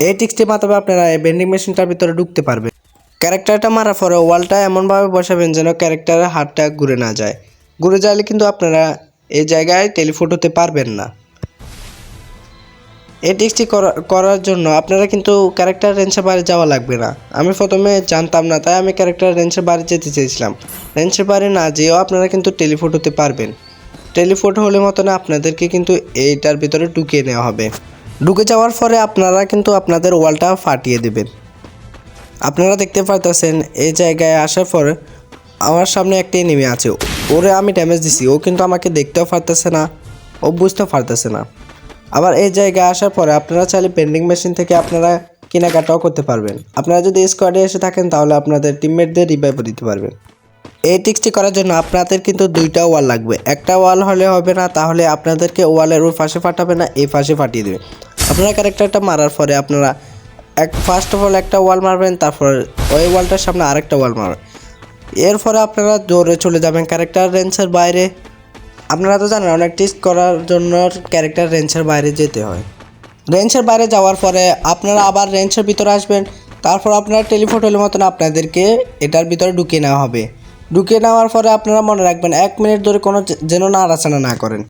এই টিক্সটির মাধ্যমে আপনারা, এই ভেন্ডিং মেশিনটার ভিতরে ঢুকতে পারবেন ক্যারেক্টারটা মারার পরে ওয়ালটা এমনভাবে বসাবেন যেন ক্যারেক্টারের হাতটা ঘুরে না যায়। ঘুরে যাইলে কিন্তু আপনারা এই জায়গায় টেলিফোট হতে পারবেন না। এই টিক্সটি করা- করার জন্য আপনারা কিন্তু ক্যারেক্টার রেঞ্জের বাইরে যাওয়া লাগবে না। আমি প্রথমে জানতাম না, তাই আমি ক্যারেক্টার রেঞ্জের বাইরে যেতে চেয়েছিলাম। রেঞ্জের বাইরে না যেয়েও আপনারা কিন্তু টেলিফোট হতে পারবেন। টেলিফোট হলে মতন আপনাদেরকে কিন্তু এইটার ভিতরে ঢুকিয়ে নেওয়া হবে। ঢুকে যাওয়ার পরে আপনারা কিন্তু আপনাদের ওয়ালটা ফাটিয়ে দেবেন। আপনারা দেখতে পারতেছেন এই জায়গায় আসার পর আমার সামনে একটা এনিমি আছে। ওরে আমি ড্যামেজ দিছি, ও কিন্তু আমাকে দেখতেও পারতেছে না, ও বুঝতেও পারতেছে না। আবার এই জায়গায় আসার পরে আপনারা চাইলে পেন্ডিং মেশিন থেকে আপনারা কেনাকাটাও করতে পারবেন। আপনারা যদি স্কোয়াডে এসে থাকেন তাহলে আপনাদের টিমমেটদের রিভাইভ দিতে পারবেন। এই টিক্সটি করার জন্য আপনাদের কিন্তু দুইটা ওয়াল লাগবে। একটা ওয়াল হলে হবে না, তাহলে আপনাদেরকে ওয়ালের ওর পাশে ফাটাবে না, এই পাশে ফাটিয়ে দেবে। আপনারা ক্যারেক্টারটা মারার পরে আপনারা এক ফার্স্ট অফ অল একটা ওয়াল মারবেন, তারপর ওই ওয়ালটার সামনে আরেকটা ওয়াল মারবেন এরপরে আপনারা দৌড়ে চলে যাবেন ক্যারেক্টার রেঞ্জের বাইরে। আপনারা তো জানেন, অনেক টিস্ট করার জন্য ক্যারেক্টার রেঞ্জের বাইরে যেতে হয়। রেঞ্জের বাইরে যাওয়ার পরে আপনারা আবার রেঞ্জের ভিতরে আসবেন। তারপর আপনারা টেলিফোন হলে মতন আপনাদেরকে এটার ভিতরে ঢুকিয়ে নেওয়া হবে। ঢুকিয়ে নেওয়ার পরে আপনারা মনে রাখবেন, এক মিনিট ধরে কোনো যেন নাড়াচাড়া না করেন।